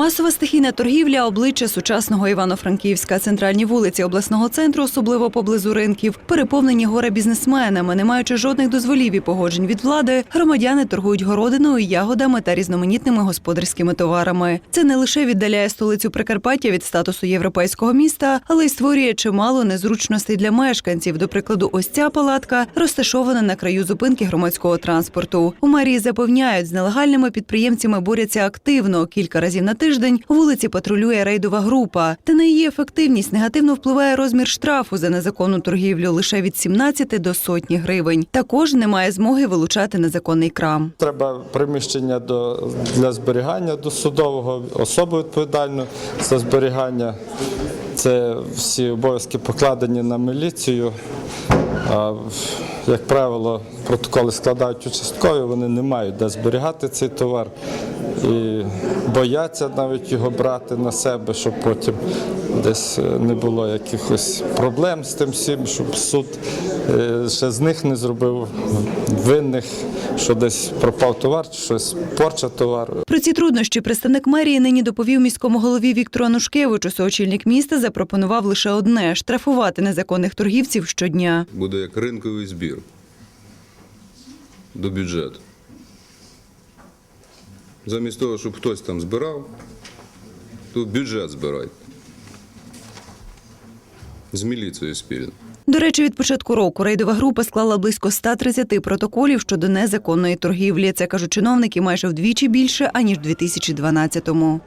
Масова стихійна торгівля обличчя сучасного Івано-Франківська. Центральні вулиці обласного центру, особливо поблизу ринків, переповнені горе бізнесменами. Не маючи жодних дозволів і погоджень від влади, громадяни торгують городиною, ягодами та різноманітними господарськими товарами. Це не лише віддаляє столицю Прикарпаття від статусу європейського міста, але й створює чимало незручностей для мешканців. До прикладу, ось ця палатка розташована на краю зупинки громадського транспорту. У мерії запевняють, з нелегальними підприємцями борються активно. Кілька разів на тиждень вулиці патрулює рейдова група. Та на її ефективність негативно впливає розмір штрафу за незаконну торгівлю лише від 17 до сотні гривень. Також немає змоги вилучати незаконний крам. Треба приміщення до, для зберігання до судового, особу відповідальну за зберігання. Це всі обов'язки покладені на міліцію. Як правило, протоколи складають участкові, вони не мають де зберігати цей товар і бояться навіть його брати на себе, щоб потім десь е, не було якихось проблем з тим всім, щоб суд е, ще з них не зробив винних, що десь пропав товар, чи щось порча товару. Про ці труднощі представник мерії нині доповів міському голові Віктору Анушкевичу. Соочільник міста запропонував лише одне штрафувати незаконних торгівців щодня. буде як ринковий збір до бюджету. Замість того, щоб хтось там збирав, то бюджет збирайте. З міліцією спільно. До речі, від початку року рейдова група склала близько 130 протоколів щодо незаконної торгівлі. Це кажуть чиновники майже вдвічі більше аніж у 2012-му.